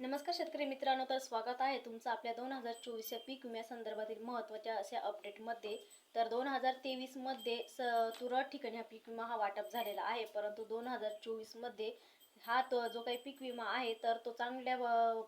नमस्कार शेतकरी मित्रांनो तर स्वागत आहे तुमचं आपल्या दोन हजार चोवीस या पीक विम्यासंदर्भातील महत्त्वाच्या अशा अपडेटमध्ये तर दोन हजार तेवीसमध्ये स तुरळक ठिकाणी हा पीक विमा हा वाटप झालेला आहे परंतु दोन हजार चोवीसमध्ये हा तो जो काही पीक विमा आहे तर तो चांगल्या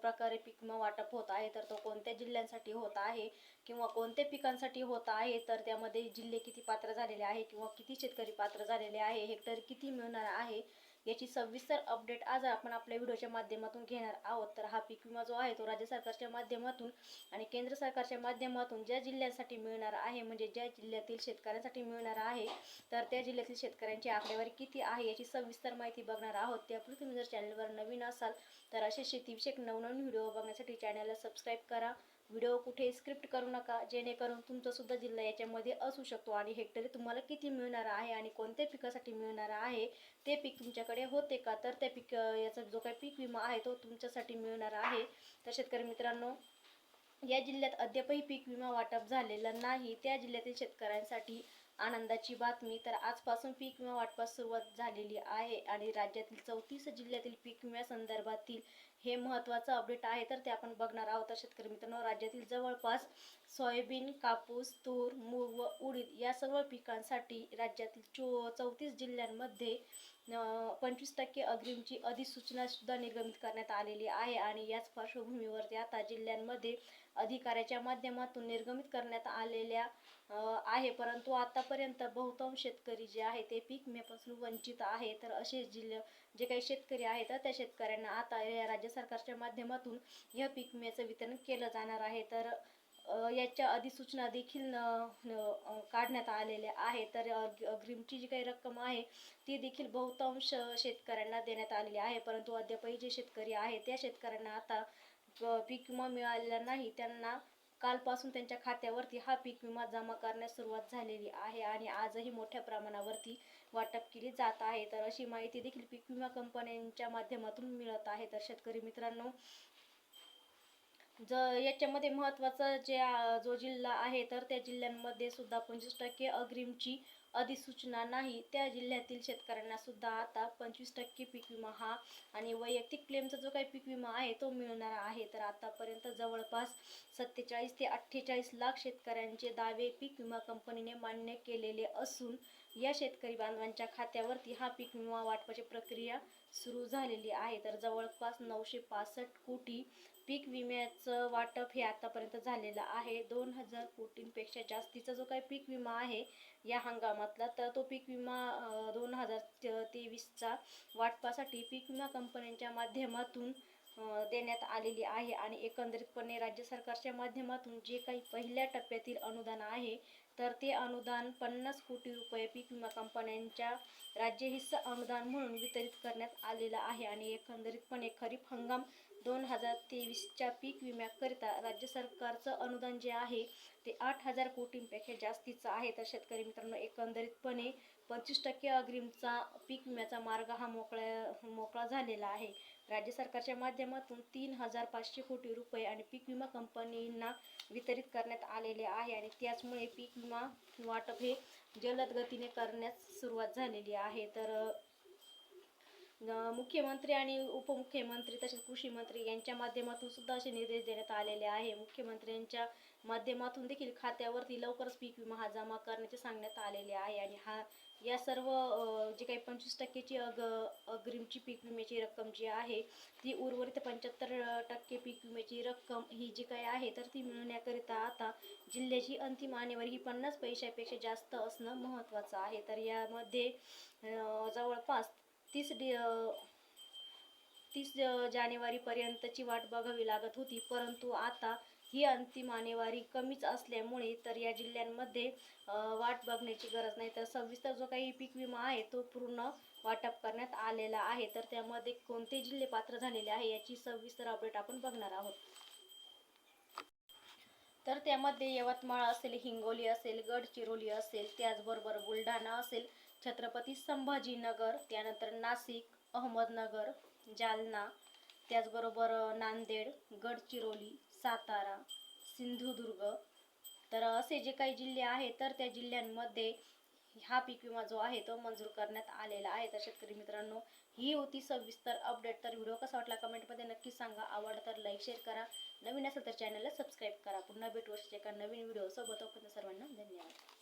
प्रकारे पीक विमा वाटप होत आहे तर तो कोणत्या जिल्ह्यांसाठी होत आहे किंवा कोणत्या पिकांसाठी होत आहे तर त्यामध्ये जिल्हे किती पात्र झालेले आहे किंवा किती शेतकरी पात्र झालेले आहे हेक्टर किती मिळणार आहे याची सविस्तर अपडेट आज आपण आपल्या व्हिडिओच्या माध्यमातून घेणार आहोत. तर हा पीक विमा जो आहे तो राज्य सरकारच्या माध्यमातून आणि केंद्र सरकारच्या माध्यमातून ज्या जिल्ह्यांसाठी मिळणार आहे म्हणजे ज्या जिल्ह्यातील शेतकऱ्यांसाठी मिळणार आहे तर त्या जिल्ह्यातील शेतकऱ्यांची आकडेवारी किती आहे याची सविस्तर माहिती बघणार आहोत. त्यापूर्वी तुम्ही जर चॅनलवर नवीन असाल तर असे शेतीविषयक नवनवीन व्हिडिओ बघण्यासाठी चॅनलला सबस्क्राईब करा. व्हिडिओ कुठे स्क्रिप्ट करू नका जेणेकरून तुमचा सुद्धा जिल्हा याच्यामध्ये असू शकतो आणि हेक्टरी तुम्हाला किती मिळणार आहे आणि कोणत्या पिकासाठी मिळणार आहे ते पीक तुमच्याकडे होते का? तर त्या पीक याचा जो काही पीक विमा आहे तो तुमच्यासाठी मिळणार आहे. तर शेतकरी मित्रांनो या जिल्ह्यात अद्यापही पीक विमा वाटप झालेला नाही. त्या जिल्ह्यातील शेतकऱ्यांसाठी आनंदाची बातमी तर आजपासून पीक विमा वाटपास सुरुवात झालेली आहे आणि राज्यातील चौतीस जिल्ह्यातील पीक विम्या संदर्भातील हे महत्त्वाचं अपडेट आहे तर ते आपण बघणार आहोत. तर शेतकरी मित्रांनो राज्यातील जवळपास सोयाबीन कापूस तूर मूग व उडीद या सर्व पिकांसाठी राज्यातील चो चौतीस जिल्ह्यांमध्ये पंचवीस टक्के अग्रिमची अधिसूचनासुद्धा निर्गमित करण्यात आलेली आहे आणि याच पार्श्वभूमीवरती आता जिल्ह्यांमध्ये अधिकाऱ्याच्या माध्यमातून निर्गमित करण्यात आलेल्या आहे. परंतु आतापर्यंत बहुतांश शेतकरी जे आहे ते पीक विम्यापासून वंचित आहे. तर असे जिल्ह जे काही शेतकरी आहेत तर त्या शेतकऱ्यांना आता या राज्य सरकारच्या माध्यमातून या पीक विम्याचं वितरण केलं जाणार आहे. तर याच्या अधिसूचना देखील न- न- काढण्यात आलेल्या आहे तर अग- अग्रिमची जी काही रक्कम आहे ती देखील बहुतांश शेतकऱ्यांना देण्यात आलेली आहे. परंतु अद्यापही जे शेतकरी आहे त्या शेतकऱ्यांना आता पीक विमा मिळालेला नाही. त्यांना कालपासून त्यांच्या खात्यावरती हा पीक विमा जमा करण्यास सुरुवात झालेली आहे आणि आजही मोठ्या प्रमाणावरती वाटप केली जात आहे. तर अशी माहिती देखील पीक विमा कंपन्यांच्या माध्यमातून मिळत आहे. तर शेतकरी मित्रांनो ज याच्यामध्ये महत्त्वाचा जे जो जिल्हा आहे तर त्या जिल्ह्यांमध्ये सुद्धा पंचवीस टक्के अग्रिमची अधिसूचना नाही. त्या जिल्ह्यातील शेतकऱ्यांना सुद्धा आता पंचवीस टक्के पीक विमा हा आणि वैयक्तिक क्लेमचा जो काही पीक विमा आहे तो मिळणार आहे. तर आतापर्यंत जवळपास सत्तेचाळीस ते अठ्ठेचाळीस लाख शेतकऱ्यांचे दावे पीक विमा कंपनीने मान्य केलेले असून या शेतकरी बांधवांच्या खात्यावरती हा पीक विमा वाटपाची प्रक्रिया सुरू झालेली आहे. तर जवळपास नऊशे पासष्ट कोटी पीक विम्याचं वाटप हे आतापर्यंत झालेलं आहे. दोन हजार कोटींपेक्षा जास्तीचा जो काही पीक विमा आहे या हंगामातला तर तो पीक विमा दोन हजार तेवीसचा वाटपासाठी पीक विमा कंपन्यांच्या माध्यमातून देण्यात आलेली आहे आणि एकंदरीतपणे राज्य सरकारच्या माध्यमातून जे काही पहिल्या टप्प्यातील अनुदान आहे तर ते अनुदान पन्नास कोटी रुपये पीक विमा कंपन्यांच्या राज्य हिस्सा अनुदान म्हणून वितरित करण्यात आलेलं आहे आणि एकंदरीतपणे खरीप हंगाम दोन हजार तेवीसच्या पीक विम्याकरिता राज्य सरकारचं अनुदान जे आहे ते आठ हजार कोटींपेक्षा जास्तीचं आहे. तर शेतकरी मित्रांनो एकंदरीतपणे पंचवीस टक्के अग्रिमचा पीक विम्याचा मार्ग हा मोकळा मोकळा झालेला आहे. राज्य सरकारच्या माध्यमातून तीन हजार पाचशे कोटी रुपये आणि पीक विमा कंपनींना वितरित करण्यात आलेले आहे आणि त्याचमुळे पीक विमा वाटप हे जलद गतीने करण्यास सुरुवात झालेली आहे. तर मुख्यमंत्री आणि उपमुख्यमंत्री तसेच कृषी मंत्री यांच्या माध्यमातून सुद्धा असे निर्देश देण्यात आलेले आहे. मुख्यमंत्र्यांच्या माध्यमातून देखील खात्यावरती लवकरच पीक विमा हा जमा करण्याचे सांगण्यात आलेले आहे आणि हा या सर्व जे काही पंचवीस टक्केची अग अग्रिमची पीक विम्याची रक्कम जी आहे ती उर्वरित पंच्याहत्तर टक्के पीक विम्याची रक्कम ही जी काही आहे तर ती मिळवण्याकरिता आता जिल्ह्याची अंतिम आणेवारी ही पन्नास पैशापेक्षा जास्त असणं महत्त्वाचं आहे. तर यामध्ये जवळपास तीस डि तीस जानेवारीपर्यंतची वाट बघावी लागत होती परंतु आता ही अंतिम आणेवारी कमीच असल्यामुळे तर या जिल्ह्यांमध्ये वाट बघण्याची गरज नाही. तर सविस्तर जो काही पीक विमा आहे तो पूर्ण वाटप करण्यात आलेला आहे. तर त्यामध्ये कोणते जिल्हे पात्र झालेले आहे याची सविस्तर अपडेट आपण बघणार आहोत. तर त्यामध्ये यवतमाळ असेल हिंगोली असेल गडचिरोली असेल त्याचबरोबर बुलढाणा असेल छत्रपती संभाजीनगर त्यानंतर नाशिक अहमदनगर जालना त्याचबरोबर नांदेड गडचिरोली सातारा सिंधुदुर्ग. तर असे जे काही जिल्हे आहेत तर त्या जिल्ह्यांमध्ये हा पीक विमा जो आहे तो मंजूर करण्यात आलेला आहे. तर शेतकरी मित्रांनो ही होती सविस्तर अपडेट. तर व्हिडिओ कसा वाटला कमेंटमध्ये नक्की सांगा. आवडला तर लाईक शेअर करा. नवीन असेल तर चॅनलला सबस्क्राईब करा. पुन्हा भेटू एका नवीन व्हिडिओसोबत. सर्वांना धन्यवाद.